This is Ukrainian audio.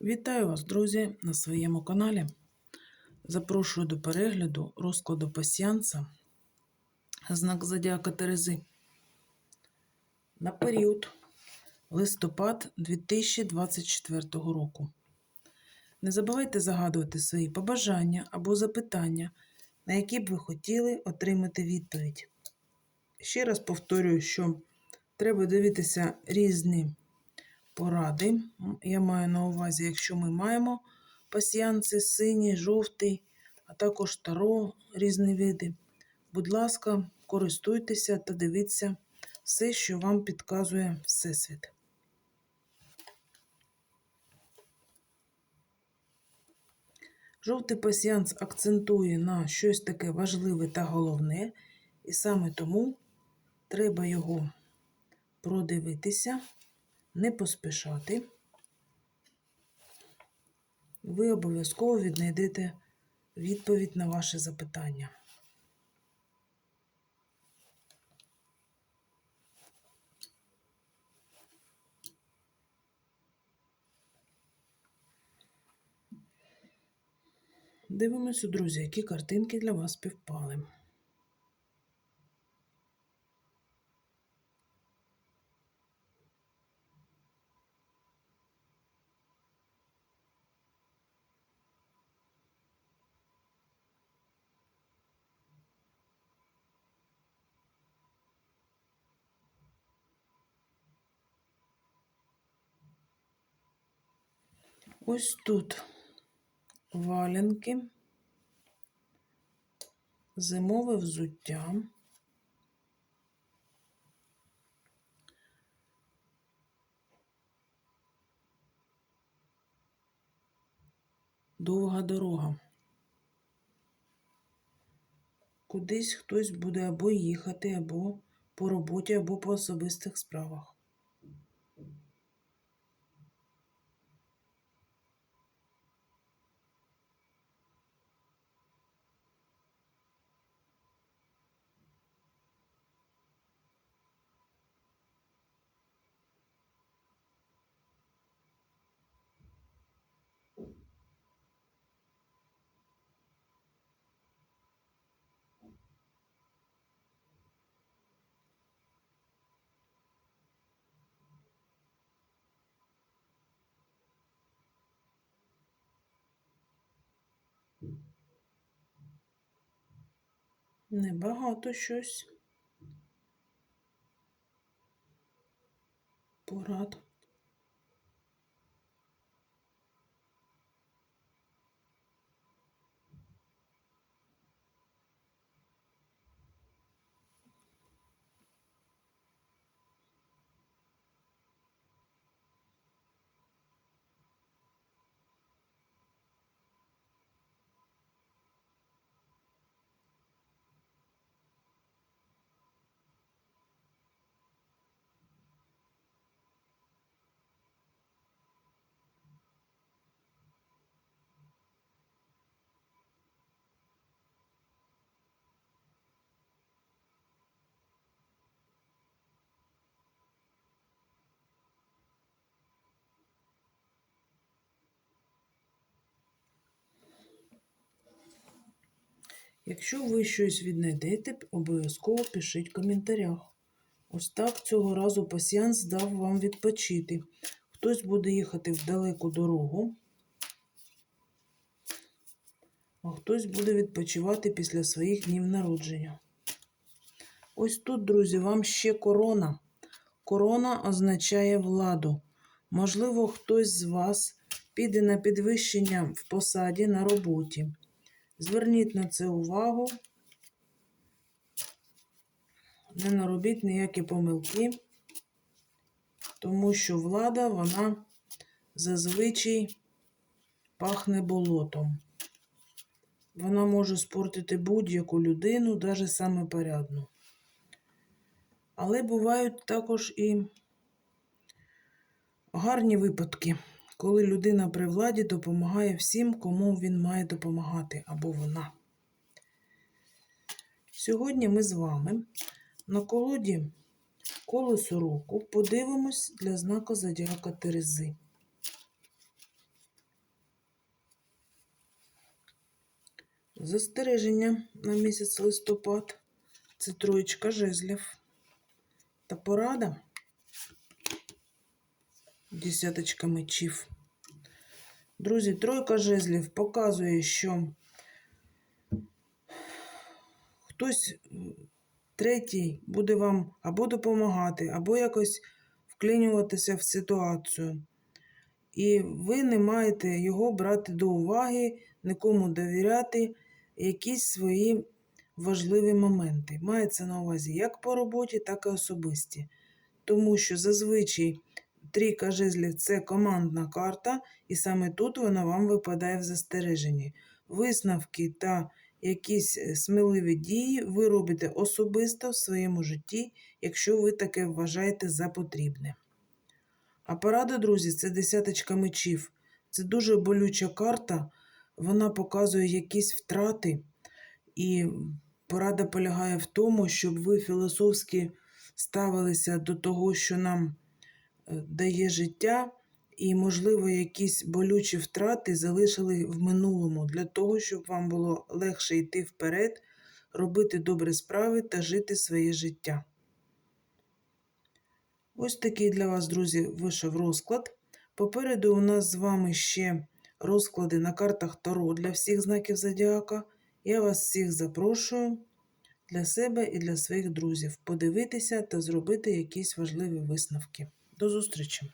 Вітаю вас, друзі, на своєму каналі. Запрошую до перегляду розкладу пасіянса знак Зодіака Терези на період листопад 2024 року. Не забувайте загадувати свої побажання або запитання, на які б ви хотіли отримати відповідь. Ще раз повторюю, що треба дивитися різні поради. Я маю на увазі, якщо ми маємо пасіянці синій, жовтий, а також таро, різні види. Будь ласка, користуйтеся та дивіться все, що вам підказує Всесвіт. Жовтий пасіянс акцентує на щось таке важливе та головне, і саме тому треба його продивитися не поспішати. Ви обов'язково віднайдете відповідь на ваше запитання. Дивимося, друзі, які картинки для вас співпали. Ось тут валенки, зимове взуття. Довга дорога. Кудись хтось буде або їхати, або по роботі, або по особистих справах. Небагато щось. Порад. Якщо ви щось віднайдете, обов'язково пишіть в коментарях. Ось так цього разу пасіянс дав вам відпочити. Хтось буде їхати в далеку дорогу, а хтось буде відпочивати після своїх днів народження. Ось тут, друзі, вам ще корона. Корона означає владу. Можливо, хтось з вас піде на підвищення в посаді на роботі. Зверніть на це увагу. Не наробіть ніякі помилки, тому що влада, вона зазвичай пахне болотом. Вона може спортити будь-яку людину, навіть саме порядну. Але бувають також і гарні випадки коли людина при владі допомагає всім, кому він має допомагати або вона. Сьогодні ми з вами на колоді колесо року подивимось для знаку Зодіака Терези. Застереження на місяць листопад це троєчка жезлів та порада. Десяточка мечів. Друзі, тройка жезлів показує, що хтось третій буде вам або допомагати, або якось вклинюватися в ситуацію. І ви не маєте його брати до уваги, нікому довіряти якісь свої важливі моменти. Мається на увазі як по роботі, так і особисті. Тому що зазвичай трійка жезлів це командна карта, і саме тут вона вам випадає в застереженні. Висновки та якісь е, сміливі дії ви робите особисто в своєму житті, якщо ви таке вважаєте за потрібне. А порада, друзі, це десяточка мечів. Це дуже болюча карта. Вона показує якісь втрати, і порада полягає в тому, щоб ви філософськи ставилися до того, що нам дає життя, і, можливо, якісь болючі втрати залишили в минулому для того, щоб вам було легше йти вперед, робити добрі справи та жити своє життя. Ось такий для вас, друзі, вийшов розклад. Попереду у нас з вами ще розклади на картах Таро для всіх знаків Зодіака. Я вас всіх запрошую для себе і для своїх друзів подивитися та зробити якісь важливі висновки. До зустрічі!